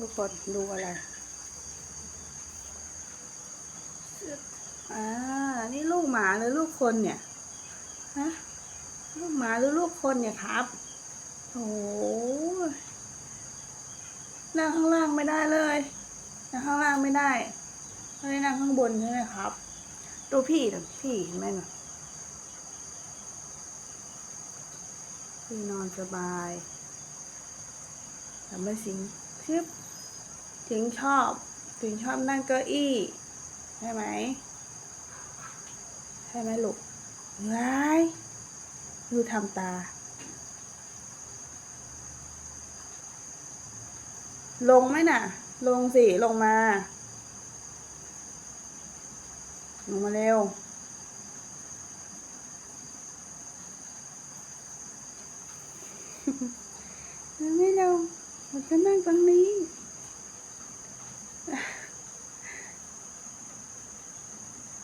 ทุกคนดูอะไรอ่า นี่ลูกหมาหรือลูกคนเนี่ย ฮะ ลูกหมาหรือลูกคนเนี่ยครับ โอ้โหนั่งข้างล่างไม่ได้เลยนั่งข้างล่างไม่ได้ไม่ได้นั่งข้างบนใช่ไหมครับ ดูพี่หน่อยพี่เห็นไหมน่ะพี่นอนสบายแต่ไม่สิงชิบ สิงชอบสิงชอบนั่งเก้าอี้ใช่ไหมใช่ไหมลูกว้ายดูทำตา ลงไหมน่ะ ลงสิ ลงมา ลงมาเร็วไม่ลงมันจะนั่งตรงนี้